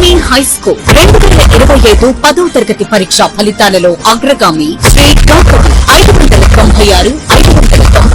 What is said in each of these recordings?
Army high school రెండు వేల ఇరవై ఐదు పదో తరగతి పరీక్ష ఫలితాలలో అగ్రగామి శ్రీ గౌతమి ఐదు వందల తొంభై ఆరు ఐదు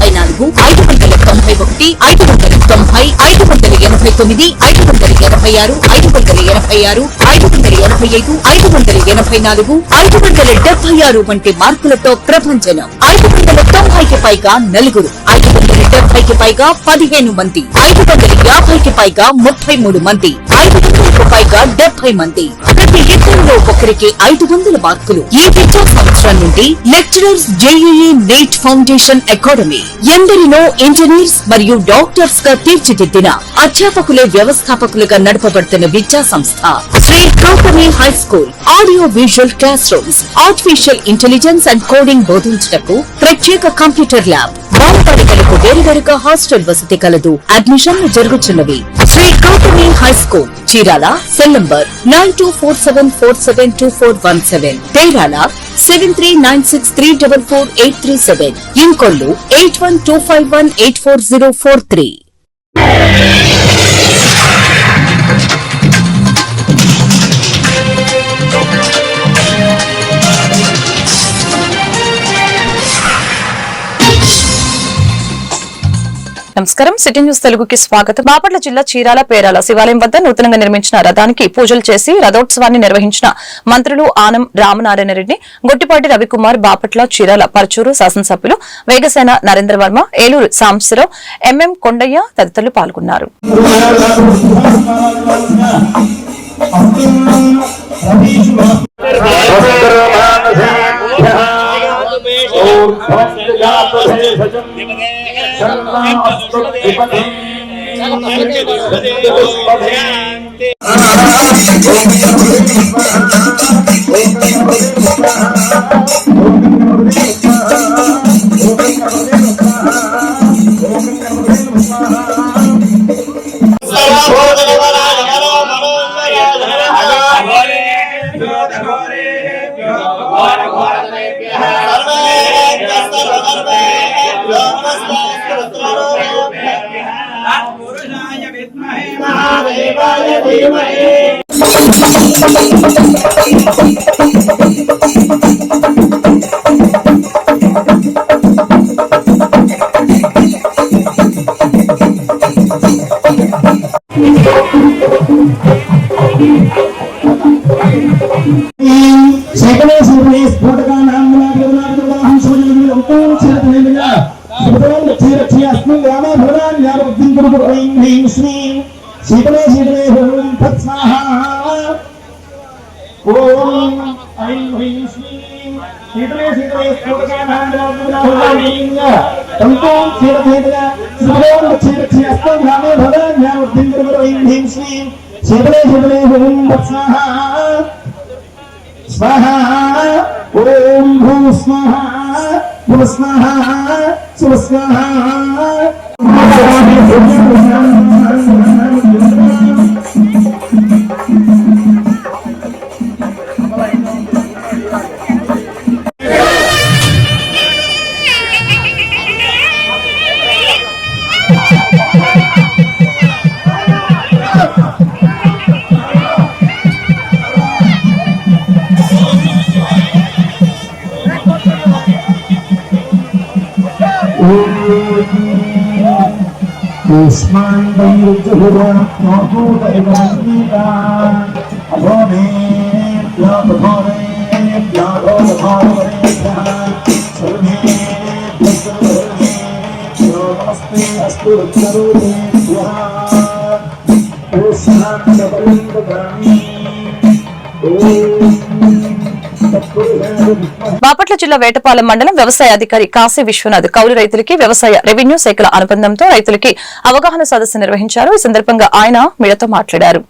తొంభై నాలుగు ఐదు వందల తొంభై ఒకటి ఐదు వందల తొంభై ఐదు వందల ఎనభై తొమ్మిది ఐదు వందల ఎనభై ఆరు ఐదు వందల ఎనభై ఆరు ఐదు వందల ఎనభై ఐదు ఐదు వందల ఎనభై నాలుగు ఐదు వందల డెబ్బై ఆరు వంటి మార్కులతో ప్రభంజనం ఐదు వందల తొంభైకి పైగా నలుగురు ఐదు వందల డెబ్బైకి పైగా పదిహేను మంది ఐదు వందల యాభైకి పైగా ముప్పై మూడు మంది ఐదు వందలకు పైగా డెబ్బై మంది ప్రతి ఇద్దరిలో ఒకరికి ఐదు వందల మార్కులు ఈ విద్యా సంవత్సరం నుండి lecturers JEE NEET foundation academy ఎందరినో ఇంజనీర్స్ మరియు డాక్టర్స్గా తీర్చిదిద్దిన అధ్యాపకులే వ్యవస్థాపకులుగా నడపబడుతున్న విద్యా సంస్థ. Shri Gautami high school audio visual class rooms artificial intelligence and coding బోధించుటకు ప్రత్యేక కంప్యూటర్ ల్యాబ్ బాలబాలికలకు వేరువేరుగా హాస్టల్ వసతి కలదు. అడ్మిషన్లు జరుగుతున్నవి. Shri Gautami high school Chirala cell number nine two four seven four seven two four one seven తేరాల seven three nine six three double four eight three seven Inkollu eight one two five one eight four zero four three నమస్కారం. City news తెలుగుకి స్వాగతం. బాపట్ల జిల్లా చీరాల పేరాల శివాలయం వద్ద నూతనంగా నిర్మించిన రథానికి పూజలు చేసి రథోత్సవాన్ని నిర్వహించిన మంత్రులు ఆనం రామనారాయణ రెడ్డి గొట్టిపాటి రవికుమార్ బాపట్ల చీరాల పరచూరు శాసనసభ్యులు వేగసేన నరేంద్ర వర్మ ఏలూరు సాంబశివరావు ఎంఎం కొండయ్య తదితరులు పాల్గొన్నారు. పురుషాయ సకలే సర్వే స్ఫోటకానాం స్మహ ఓం భూ స్మహ భూ స్మహ సుస్మహ तस्मान् वैरुद्रुवोदयवन्दीता भोमेभ्यो भोमेभ्यो भोमेभ्यः सर्वेभ्यो नमस्ते अस्तु रुद्ररूपेभ्यः ओषां सबलं ददामि బాపట్ల జిల్లా వేటపాలెం మండలం వ్యవసాయ అధికారి కాశీ విశ్వనాథ్ కౌలు రైతులకి వ్యవసాయ రెవెన్యూ శాఖల అనుబంధంతో రైతులకి అవగాహన సదస్సు నిర్వహించారు. ఈ సందర్భంగా ఆయన మీడతో మాట్లాడారు.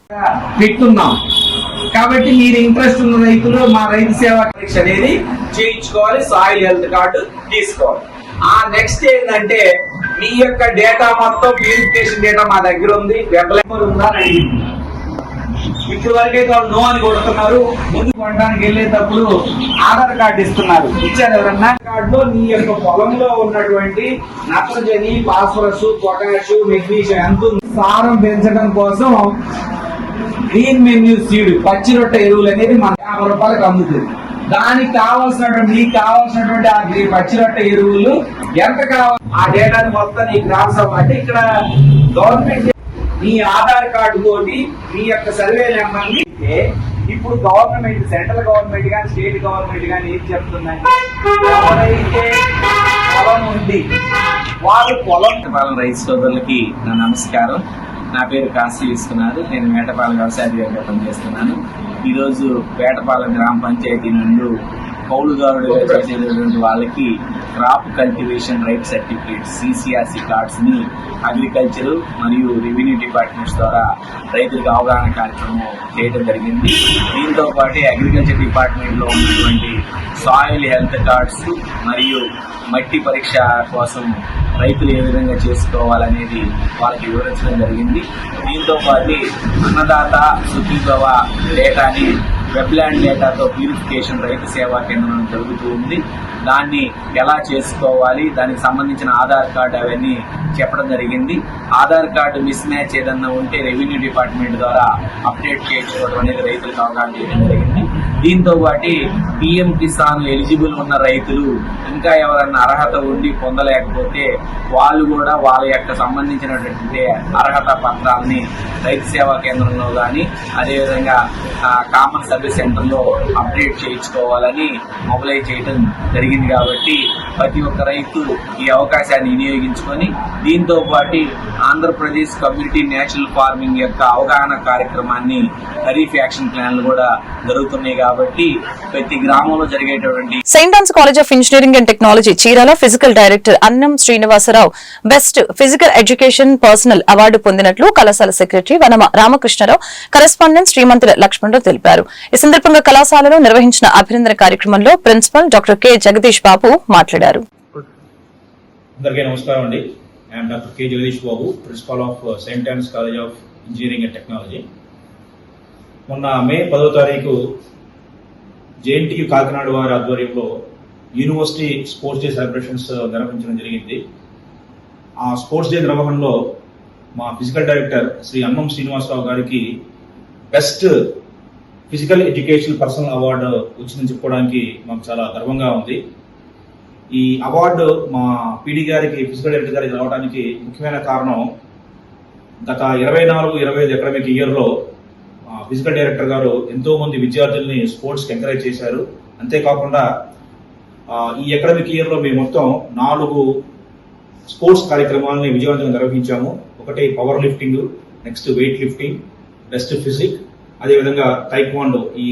కాబట్టి మీరు ఇంట్రెస్ట్ ఉన్న రైతులు మా రైతు సేవా పరీక్ష అనేది చేయించుకోవాలి సాయిల్ హెల్త్ కార్డు తీసుకోవాలి. ఆ నెక్స్ట్ ఏంటంటే మీ యొక్క డేటా మొత్తం వెరిఫికేషన్ డేటా మా దగ్గర ఉంది. వెబ్ ఉందా అని ఇప్పుడు వరకైతే వాళ్ళు నో అని కొడుతున్నారు. ముందు కొనడానికి వెళ్ళేటప్పుడు ఆధార్ కార్డు ఇస్తున్నారు. ఇచ్చారు ఎవరన్నా? కార్డులో నీ యొక్క పొలంలో ఉన్నటువంటి నత్రజని ఫాస్ఫరస్ పొటాష్ మెగ్నీషియం ఎంత సారం పెంచడం కోసం గ్రీన్ మెన్యూ సీడ్ పచ్చి రొట్టె ఎరువులు అనేది మన యాభై రూపాయలకు అమ్ముతుంది. దానికి కావాల్సినటువంటి నీకు కావాల్సినటువంటి ఆ గ్రీ- పచ్చి రొట్టె ఎరువులు ఎంత కావాలి? ఆ డేటాని మొత్తం నీకు రాసాం అంటే ఇక్కడ గవర్నమెంట్ మీ ఆధార్ కార్డు తోటి మీ యొక్క సర్వే నెంబర్ ఇప్పుడు గవర్నమెంట్ సెంట్రల్ గవర్నమెంట్ కానీ స్టేట్ గవర్నమెంట్ కానీ ఏం చెప్తుందంటే ఎవరైతే పొలం ఉంది వాళ్ళు పొలం పాలన రైతు సోదరులకి నా నమస్కారం. నా పేరు కాశీ విశ్వనాథ్. నేను మేటపాలెం వ్యవసాయ అధికారిగా పనిచేస్తున్నాను. ఈరోజు పేటపాలెం గ్రామ పంచాయతీ నుండి కౌలుదారుడుగా చేసేటటువంటి వాళ్ళకి crop cultivation right certificate CCRC కార్డ్స్ని agriculture మరియు రెవెన్యూ డిపార్ట్మెంట్స్ ద్వారా రైతులకు అవగాహన కార్యక్రమం చేయడం జరిగింది. దీంతో పాటు అగ్రికల్చర్ డిపార్ట్మెంట్లో ఉన్నటువంటి సాయిల్ హెల్త్ కార్డ్స్ మరియు మట్టి పరీక్ష కోసం రైతులు ఏ విధంగా చేసుకోవాలనేది వాళ్ళకి వివరించడం జరిగింది. దీంతో పాటు అన్నదాత సుఖీభవ డేటాని వెబ్లాండ్ డేటాతో ప్యూరిఫికేషన్ రైతు సేవా కేంద్రం జరుగుతూ ఉంది. దాన్ని ఎలా చేసుకోవాలి దానికి సంబంధించిన ఆధార్ కార్డు అవన్నీ చెప్పడం జరిగింది. ఆధార్ కార్డు మిస్ మ్యాచ్ ఏదన్నా ఉంటే రెవెన్యూ డిపార్ట్మెంట్ ద్వారా అప్డేట్ చేయించుకోవడం అనేది రైతులకు అవగాహన చేయడం జరిగింది. దీంతో పాటి పిఎం కిసాన్ ఎలిజిబుల్ ఉన్న రైతులు ఇంకా ఎవరన్నా అర్హత ఉండి పొందలేకపోతే వాళ్ళు కూడా వాళ్ళ యొక్క సంబంధించినటువంటి అర్హత పత్రాలని రైతు సేవా కేంద్రంలో కానీ అదేవిధంగా కామన్ సర్వీస్ సెంటర్లో అప్డేట్ చేయించుకోవాలని మొబిలైజ్ చేయడం జరిగింది కాబట్టి ప్రతి ఒక్క రైతు ఈ అవకాశాన్ని వినియోగించుకొని దీంతో పాటు ఆంధ్రప్రదేశ్ కమ్యూనిటీ నేచురల్ ఫార్మింగ్ యొక్క అవగాహన కార్యక్రమాన్ని ఖరీఫ్ యాక్షన్ ప్లాన్లు కూడా జరుగుతున్నాయి కాబట్టి ప్రతి గ్రామంలో జరిగేటటువంటి saint Ann's college of engineering and technology Chirala physical director Annam Srinivasarao best physical education personnel award పొందినట్లు కళాశాల సెక్రటరీ వనమ రామకృష్ణరావు కరెస్పాండెంట్ శ్రీమంతుల లక్ష్మణరావు తెలిపారు. ఈ సందర్భంగా కళాశాలలో నిర్వహించిన అభినందన కార్యక్రమంలో principal doctor K Jagadish Babu మాట్లాడారు. అందరికీ నమస్కారం అండి. I'm doctor K Jagadish Babu principal of saint Ann's college of engineering and technology మొన్న మే పదో తారీఖు జేఎన్టీయు కాకినాడ వారి ఆధ్వర్యంలో university sports day celebrations uh, నిర్వహించడం జరిగింది. ఆ స్పోర్ట్స్ డే నిర్వహణలో మా ఫిజికల్ డైరెక్టర్ శ్రీ అన్నం శ్రీనివాసరావు గారికి best physical education personal award వచ్చిందని చెప్పుకోవడానికి మాకు చాలా గర్వంగా ఉంది. ఈ అవార్డు మా పీడీ గారికి ఫిజికల్ డైరెక్టర్ గారికి రావడానికి ముఖ్యమైన కారణం గత ఇరవై నాలుగు ఇరవై ఐదు అకాడమిక్ ఇయర్లో ఫిజికల్ డైరెక్టర్ గారు ఎంతో మంది విద్యార్థుల్ని స్పోర్ట్స్కి ఎంకరేజ్ చేశారు. అంతేకాకుండా ఈ అకాడమిక్ ఇయర్లో మేము మొత్తం నాలుగు స్పోర్ట్స్ కార్యక్రమాలని విజయవంతంగా నిర్వహించాము. ఒకటి power lifting next weight lifting best physique అదేవిధంగా టైక్వాండో ఈ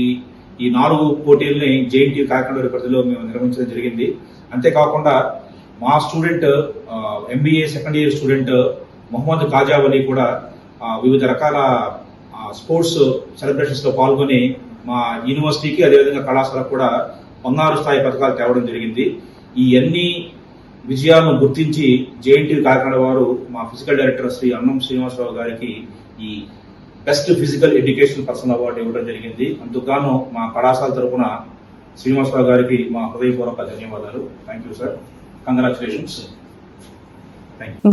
ఈ నాలుగు పోటీల్ని జేఎన్టీ కాకినాడ పరిధిలో మేము నిర్వహించడం జరిగింది. అంతేకాకుండా మా student MBA second year student Mohammad Khajavali కూడా వివిధ రకాల స్పోర్ట్స్ సెలబ్రేషన్స్లో పాల్గొని మా యూనివర్సిటీకి అదేవిధంగా కళాశాలకు కూడా బంగారు స్థాయి పథకాలు తేవడం జరిగింది. ఈ అన్ని విజయాలను గుర్తించి జేఎన్టీ కాకినాడ వారు మా ఫిజికల్ డైరెక్టర్ శ్రీ అన్నం శ్రీనివాసరావు గారికి ఈ best physical education person award ఇవ్వడం జరిగింది. అందుకుగాను మా కళాశాల తరఫున శ్రీనివాసరావు గారికి మా హృదయపూర్వక ధన్యవాదాలు. Thank you sir. కంగ్రాచులేషన్స్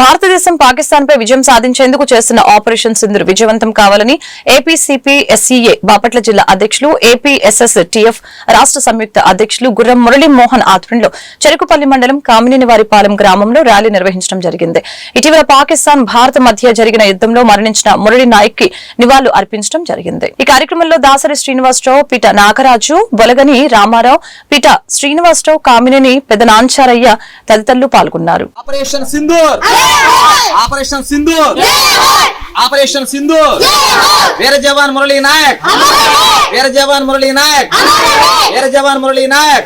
భారతదేశం పాకిస్తాన్ పై విజయం సాధించేందుకు చేస్తున్న ఆపరేషన్ సింధూర్ విజయవంతం కావాలని ఏపీసీపీ ఎస్సీఏ బాపట్ల జిల్లా అధ్యక్షులు ఏపీఎస్ఎస్ టీఎఫ్ రాష్ట్ర సంయుక్త అధ్యక్షులు గుర్రం మురళీ మోహన్ ఆధ్వర్యంలో చెరుకుపల్లి మండలం కామినేనివారిపాలెం గ్రామంలో ర్యాలీ నిర్వహించడం జరిగింది. ఇటీవల పాకిస్తాన్ భారత్ మధ్య జరిగిన యుద్దంలో మరణించిన మురళీ నాయక్కి నివాళులు అర్పించడం జరిగింది. ఈ కార్యక్రమంలో దాసరి శ్రీనివాసరావు పిట నాగరాజు బొలగని రామారావు పిట శ్రీనివాసరావు కామినేని పెదనాంచారయ్య తదితరులు పాల్గొన్నారు. Operation Sindoor! Operation Sindoor. Operation Sindoor. వీర జవాన్ మురళీ నాయక్. जवान मुरली नायक। एयर जवान मुरली नायक।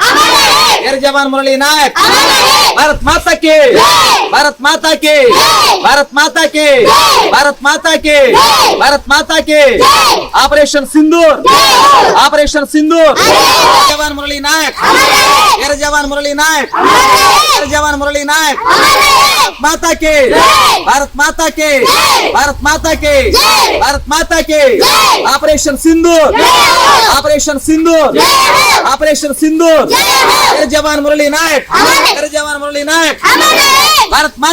एयर जवान मुरली नायक। भारत माता के। भारत माता के। भारत माता के। भारत माता के। भारत माता के। ऑपरेशन सिंदूर। ऑपरेशन सिंदूर। जवान मुरली नायक। एयर जवान मुरली नायक। एयर जवान मुरली नायक। माता के। भारत माता के। भारत माता के। भारत माता के। Operation Sindoor. Operation Sindoor operation Sindoor operation Sindoor operation Sindoor వీర జవాన్ మురళీ నాయక్ వీర జవాన్ ఒక నిమిషం ఆగు.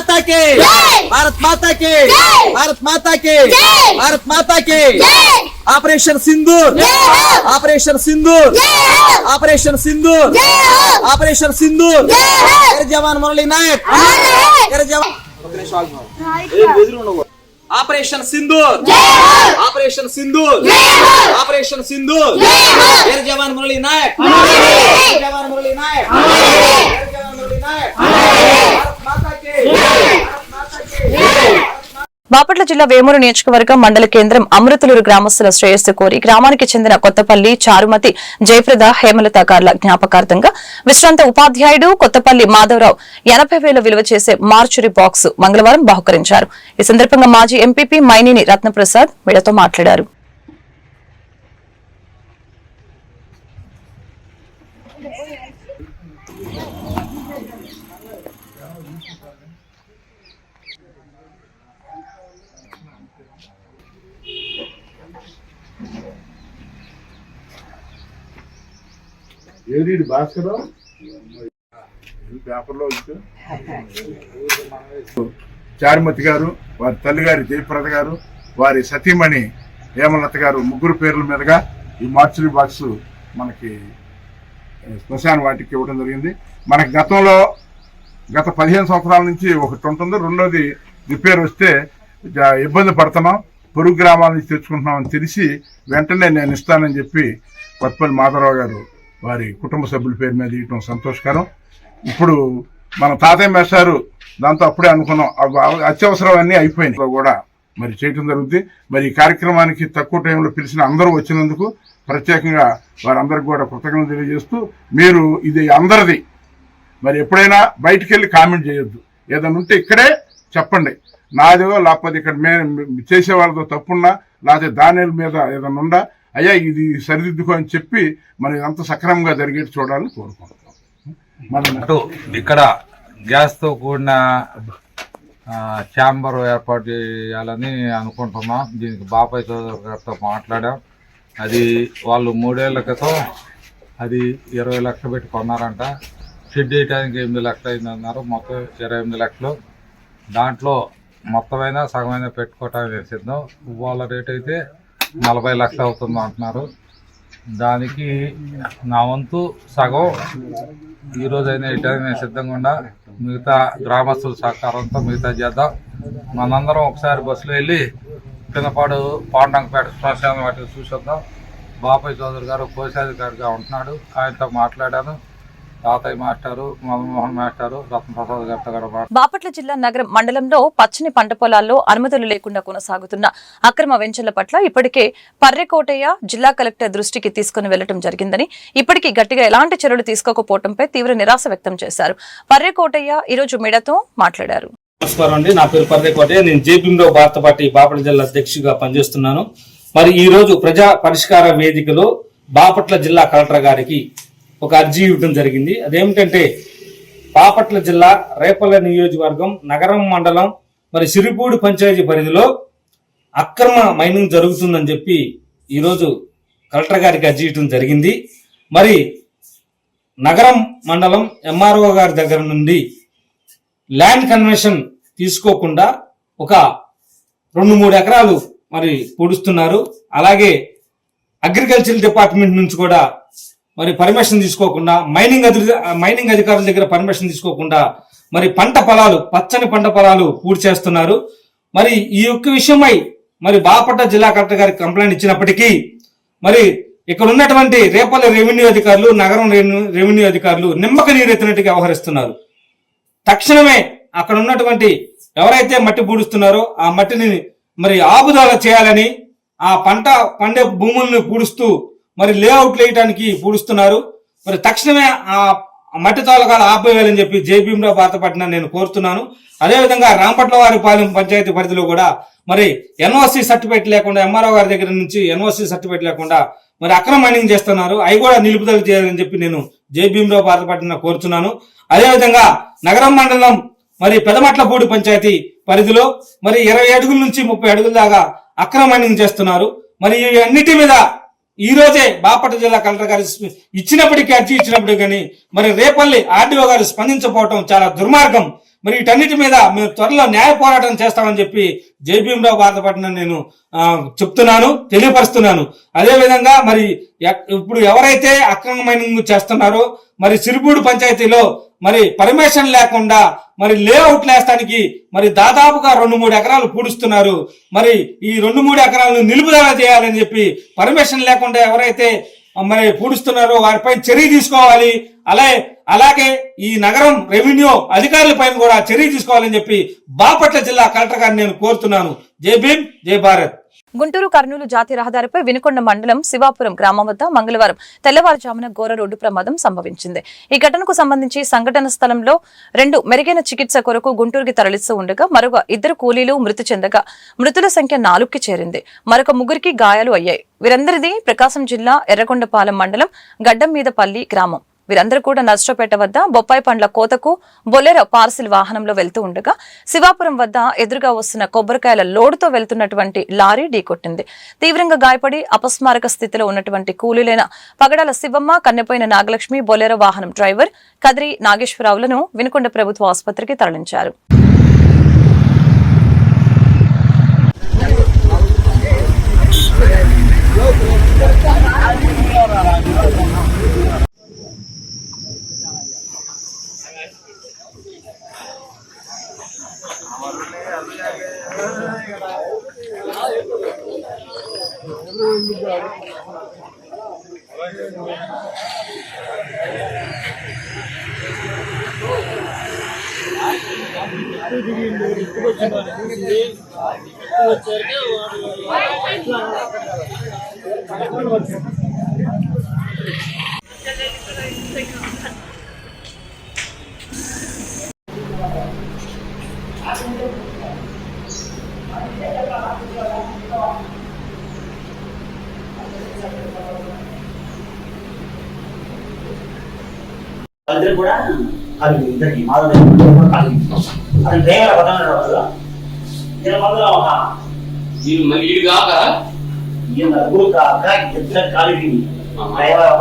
ఏం ఎదురు ఉండవు. Operation Sindoor operation Sindoor operation Sindoor వీర జవాన్ మురళీ నాయక్ వీర జవాన్ మురళీ నాయక్ వీర జవాన్ మురళీ నాయక్ భారత్ మాతా కీ భారత్ మాతా కీ బాపట్ల జిల్లా వేమూరు నియోజకవర్గం మండల కేంద్రం అమృతలూరు గ్రామస్తుల శ్రేయస్సు కోరి గ్రామానికి చెందిన కొత్తపల్లి చారుమతి జయప్రద హేమలత గార్ల జ్ఞాపకార్థంగా విశ్రాంత ఉపాధ్యాయుడు కొత్తపల్లి మాధవరావు ఎనభై వేల విలువ చేసే మార్చురీ బాక్స్ మంగళవారం బహుకరించారు. ఈ సందర్భంగా మాజీ ఎంపీపీ మైనేని రత్నప్రసాద్ మీడతో మాట్లాడారు. ఏది భాస్కర్ పేపర్లో చారుమతి గారు వారి తల్లిగారి జయప్రద గారు వారి సతీమణి హేమలత గారు ముగ్గురు పేర్ల మీదుగా ఈ మార్చురీ బాక్స్ మనకి శ్మశాన వాటికి ఇవ్వడం జరిగింది. మనకి గతంలో గత పదిహేను సంవత్సరాల నుంచి ఒకటి ఉంటుంది. రెండోది రిపేర్ వస్తే ఇబ్బంది పడుతున్నాం పొరుగు గ్రామాల నుంచి తెచ్చుకుంటున్నామని తెలిసి వెంటనే నేను ఇస్తానని చెప్పి కొత్తపల్లి మాధవరావు గారు వారి కుటుంబ సభ్యుల పేరు మీద ఇవ్వటం సంతోషకరం. ఇప్పుడు మన తాతయ్య మేస్తారు దాంతో అప్పుడే అనుకున్నాం అత్యవసరమన్నీ అయిపోయినాయి. కూడా మరి చేయటం జరుగుతుంది మరి ఈ కార్యక్రమానికి తక్కువ టైంలో పిలిచిన అందరూ వచ్చినందుకు ప్రత్యేకంగా వారందరికి కూడా కృతజ్ఞతలు తెలియజేస్తూ మీరు ఇది అందరిది. మరి ఎప్పుడైనా బయటికి వెళ్ళి కామెంట్ చేయొద్దు. ఏదైనా ఉంటే ఇక్కడే చెప్పండి. నాదో లేకపోతే ఇక్కడ మే చేసే వాళ్ళతో తప్పున్నా లేకపోతే దాని మీద ఏదైనా ఉండా అయ్యా ఇది సరిదిద్దుకో అని చెప్పి మనం ఇదంతా సక్రమంగా జరిగేది చూడాలని కోరుకుంటున్నాం. మనం అటు ఇక్కడ గ్యాస్తో కూడిన ఛాంబర్ ఏర్పాటు చేయాలని అనుకుంటున్నాం. దీనికి బాబాయ్ చౌదరి గారితో మాట్లాడాం. అది వాళ్ళు మూడేళ్ళ క్రితం అది ఇరవై లక్షలు పెట్టి కొన్నారంట. షెడ్ చేయడానికి ఎనిమిది లక్షలు అయింది అన్నారు. మొత్తం ఇరవై ఎనిమిది లక్షలు. దాంట్లో మొత్తమైనా సగమైనా పెట్టుకోవటానికి సిద్ధం. వాళ్ళ రేట్ అయితే నలభై లక్షలు అవుతుంది అంటున్నారు. దానికి నా వంతు సగం ఈ రోజైనా ఇటైనా నేను సిద్ధంగా ఉండా మిగతా గ్రామస్తుల సహకారంతో మిగతా చేద్దాం. మనందరం ఒకసారి బస్సులో వెళ్ళి పిన్నపాడు పాండంపేట శ్మశానం వాటికి చూసొద్దాం. బాపయ్య చౌదరి గారు కోశాధికారిగా ఉంటున్నాడు. ఆయనతో మాట్లాడాను. తాతయ్య మాస్టారు మదన్మోహన్ మాస్టారు రత్నప్రసాద్ గారితో కూడా మాట్లాడాను. బాపట్ల జిల్లా నగరం మండలంలో పచ్చని పంట పొలాల్లో అనుమతులు లేకుండా కొనసాగుతున్న అక్రమ వెంచర్ల పట్ల ఇప్పటికే పర్రెకోటయ్య జిల్లా కలెక్టర్ దృష్టికి తీసుకుని వెళ్ళడం జరిగిందని ఇప్పటికీ గట్టిగా ఎలాంటి చర్యలు తీసుకోకపోవడంపై తీవ్ర నిరాశ వ్యక్తం చేశారు. పర్రెకోటయ్య ఈరోజు మీడియాతో మాట్లాడారు. నమస్కారం అండి. నా పేరు పర్రేకోటే నేను జేపీలో భారత పార్టీ బాపట్ల జిల్లా అధ్యక్షుడిగా పనిచేస్తున్నాను. మరి ఈ రోజు ప్రజా పరిష్కార వేదికలో బాపట్ల జిల్లా కలెక్టర్ గారికి ఒక అర్జీ ఇవ్వడం జరిగింది. అదేమిటంటే బాపట్ల జిల్లా రేపల్ల నియోజకవర్గం నగరం మండలం మరి సిరిపూడి పంచాయతీ పరిధిలో అక్రమ మైనింగ్ జరుగుతుందని చెప్పి ఈరోజు కలెక్టర్ గారికి అర్జీ ఇవ్వడం జరిగింది. మరి నగరం మండలం ఎంఆర్ఓ గారి దగ్గర నుండి ల్యాండ్ కన్వెన్షన్ తీసుకోకుండా ఒక రెండు మూడు ఎకరాలు మరి పొడుస్తున్నారు. అలాగే అగ్రికల్చర్ డిపార్ట్మెంట్ నుంచి కూడా మరి పర్మిషన్ తీసుకోకుండా మైనింగ్ మైనింగ్ అధికారుల దగ్గర పర్మిషన్ తీసుకోకుండా మరి పంట పొలాలు పచ్చని పంట పొలాలు పూర్తి చేస్తున్నారు. మరి ఈ యొక్క విషయమై మరి బాపట్ల జిల్లా కలెక్టర్ గారికి కంప్లైంట్ ఇచ్చినప్పటికీ మరి ఇక్కడ ఉన్నటువంటి రేపల్లి రెవెన్యూ అధికారులు నగరం రెవెన్యూ రెవెన్యూ అధికారులు నిమ్మక నీరెత్తినట్టుగా వ్యవహరిస్తున్నారు. తక్షణమే అక్కడ ఉన్నటువంటి ఎవరైతే మట్టి పూడుస్తున్నారో ఆ మట్టిని మరి ఆబుదాల చేయాలని ఆ పంట పండే భూములను పూడుస్తూ మరి లేఅవుట్ వేయడానికి పూడుస్తున్నారు. మరి తక్షణమే ఆ మట్టి తాలూకాలు ఆపేయాలని చెప్పి జేబీఎంరావు భీమరావు బాధపడిన నేను కోరుతున్నాను. అదేవిధంగా రాంపట్ల వారి పాలెం పంచాయతీ పరిధిలో కూడా మరి ఎన్ఓసి సర్టిఫికేట్ లేకుండా ఎంఆర్ఓ గారి దగ్గర నుంచి ఎన్ఓసి సర్టిఫికేట్ లేకుండా మరి అక్రమ మైనింగ్ చేస్తున్నారు. అవి కూడా నిలుపుదల చేయాలని చెప్పి నేను జేబీఎంరావు బాధపడిన కోరుతున్నాను అదేవిధంగా నగరం మండలం మరి పెదమట్లపూడి పంచాయతీ పరిధిలో మరి ఇరవై అడుగుల నుంచి ముప్పై అడుగుల దాకా అక్రమ మైనింగ్ చేస్తున్నారు. మరి ఈ మీద ఈ రోజే బాపట్ల జిల్లా కలెక్టర్ గారు ఇచ్చినప్పటికీ అర్జీ ఇచ్చినప్పుడు కానీ మరి రేపల్లి ఆర్డీఓ గారు స్పందించకపోవటం చాలా దుర్మార్గం. మరి వీటన్నిటి మీద మేము త్వరలో న్యాయ పోరాటం చేస్తామని చెప్పి జయభీమరావు బాధపడిన నేను చెప్తున్నాను తెలియపరుస్తున్నాను. అదేవిధంగా మరి ఇప్పుడు ఎవరైతే అక్రమ మైనింగ్ చేస్తున్నారో మరి సిరిపూడి పంచాయతీలో మరి పర్మిషన్ లేకుండా మరి లేఅవుట్ లేస్తానికి మరి దాదాపుగా రెండు మూడు ఎకరాలు పూడుస్తున్నారు. మరి ఈ రెండు మూడు ఎకరాలను నిలుపుదల చేయాలని చెప్పి పర్మిషన్ లేకుండా ఎవరైతే మరి పూడుస్తున్నారో వారిపై చర్య తీసుకోవాలి. అలాగే అలాగే ఈ నగరం రెవెన్యూ అధికారుల పైన కూడా చర్య తీసుకోవాలని చెప్పి బాపట్ల జిల్లా కలెక్టర్ గారిని నేను కోరుతున్నాను. జై భీమ్ జై భారత్. గుంటూరు కర్నూలు జాతీయ రహదారిపై వినుకొండ మండలం శివాపురం గ్రామం వద్ద మంగళవారం తెల్లవారుజామున ఘోర రోడ్డు ప్రమాదం సంభవించింది. ఈ ఘటనకు సంబంధించి సంఘటన స్థలంలో రెండు మెరుగైన చికిత్స కొరకు గుంటూరుకి తరలిస్తూ ఉండగా మరొక ఇద్దరు కూలీలు మృతి చెందగా మృతుల సంఖ్య నాలుగుకి చేరింది. మరొక ముగ్గురికి గాయాలు అయ్యాయి. వీరందరిది ప్రకాశం జిల్లా ఎర్రగొండపాలెం మండలం గడ్డం మీదపల్లి గ్రామం. వీరందరూ కూడా నష్టపేట వద్ద బొప్పాయి పండ్ల కోతకు బొలెరో పార్సిల్ వాహనంలో వెళ్తూ ఉండగా శివాపురం వద్ద ఎదురుగా వస్తున్న కొబ్బరికాయల లోడుతో వెళ్తున్నటువంటి లారీ ఢీకొట్టింది. తీవ్రంగా గాయపడి అపస్మారక స్థితిలో ఉన్నటువంటి కూలీలైన పగడాల శివమ్మ కన్నెపోయిన నాగలక్ష్మి బొలెరో వాహనం డ్రైవర్ కదిరి నాగేశ్వరరావులను వినుకొండ ప్రభుత్వ ఆసుపత్రికి తరలించారు. వచ్చారు వాళ్ళిద్దరు కూడా కలిగి ఇద్దరికి మాధవ కలిగి అది డ్రైవర్ పదహారు రోజులు ఇద్దరు మధ్యలో ఒక ఇది కాక? ఈ నలుగురు కాక ఇద్దరు కలిగి డ్రైవర్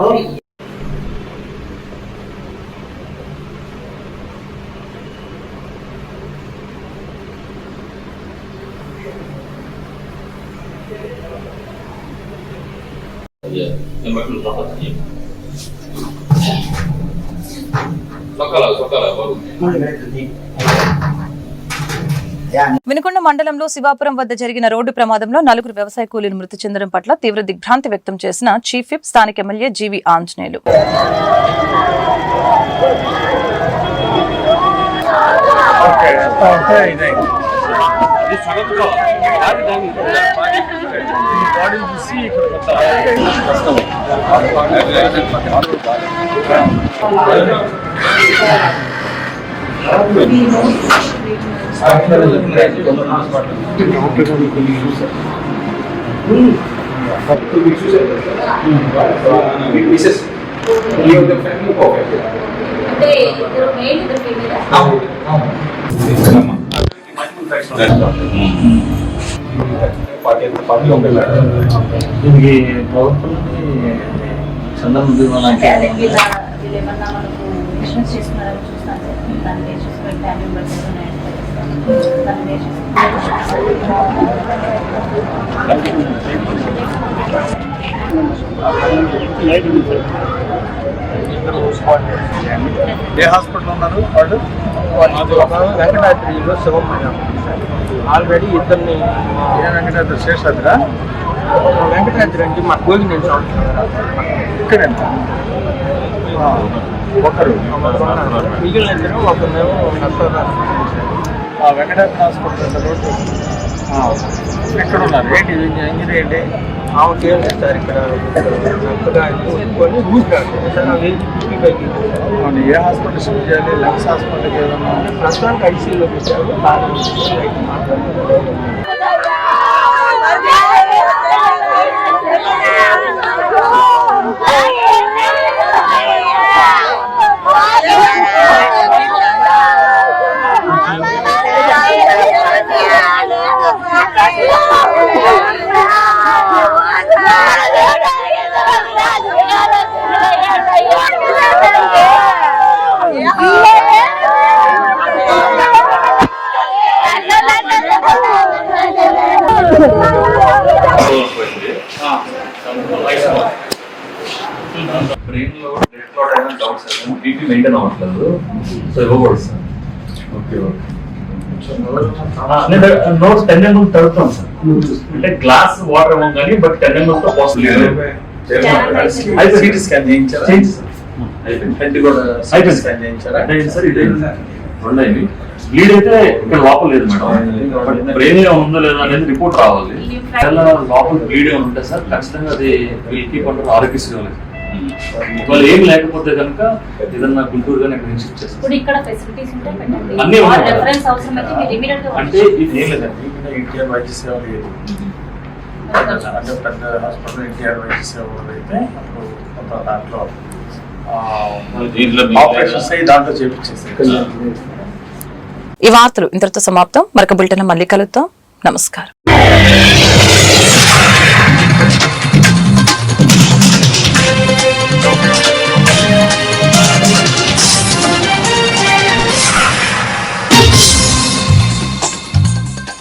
వినుకొండ మండలంలో శివాపురం వద్ద జరిగిన రోడ్డు ప్రమాదంలో నలుగురు వ్యవసాయ కూలీలు మృతి చెందడం పట్ల తీవ్ర దిగ్భ్రాంతి వ్యక్తం చేసిన చీఫ్ విప్ స్థానిక ఎమ్మెల్యే జీవి ఆంజనేయులు. దీనికి ప్రభుత్వం సందర్భం వీళ్ళేమన్నా మనకు ఇన్సూరెన్స్ చేసుకున్నారని చూస్తాను సార్ దాన్ని చూసుకొని ఫ్యామిలీ మెంబర్స్ దాన్ని ఏ హాస్పిటల్ ఉన్నారు వాళ్ళు? వెంకటాద్రిలో శివమయ్య. ఆల్రెడీ ఇద్దరిని ఏ వెంకటాద్రి శేషాద్రా వెంకటాద్రి అంటే మా గోగి నుంచి ఇక్కడే ఒకరు. మిగిలిన ఇద్దరు ఒకరినేమో నష్టపరిహారం ఆ వెంకటాద్రి హాస్పిటల్ రోడ్డు. ఎక్కడ ఉన్నారు ఏంటి ఇంజనీర్ ఏంటి? ఆమెకి ఏం సార్ ఇక్కడ మెత్తగా కొని అవును ఏ హాస్పిటల్ షిఫ్ట్ చేయాలి? లెన్స్ హాస్పిటల్కి ఏదన్నా? ప్రస్తుతానికి ఐసీయూలో పెట్టారు. Yeah. సో ఇవ్వకూడదు sir okay okay. Notes ten ML తడుతాం sir అంటే గ్లాస్ వాటర్ ఏమో కానీ బట్ టెన్ ఎంఎల్తో పాసిబుల్ అయితే సిటీ స్కాన్ చేయించారా? అయిపోయింది కూడా అయిపోయింది స్కాన్ చేయించారా? సార్ ఇది. బ్లీడ్ అయితే ఇక్కడ లోపల లేదు మేడం. బట్ బ్రెయిన్లో ఉందో లేదో అనేది రిపోర్ట్ రావాలి. లోపల బ్లీడ్ ఏమైనా ఉంటే సార్ ఖచ్చితంగా అది కొంటారు ఆరోగ్యశ్రీ ఏం లేకపోతే కనుక ఏదన్నా గుంటూరు కానీ అక్కడ నుంచి ఇక్కడ ఫెసిలిటీస్ అన్నీ అంటే ఇది ఏం లేదండి. ఎన్టీఆర్ వైద్య సేవ లేదు. అంటే పెద్ద హాస్పిటల్ ఎన్టీఆర్ వైద్య సేవ అయితే అప్పుడు కొంత దాంట్లో దీంట్లో ఆపరేషన్స్ అయ్యి దాంట్లో చేపించేసి ఈ వార్తలు ఇంతటితో సమాప్తం. మరొక బులెటిన్ మళ్ళీ కలుద్దాం. నమస్కారం.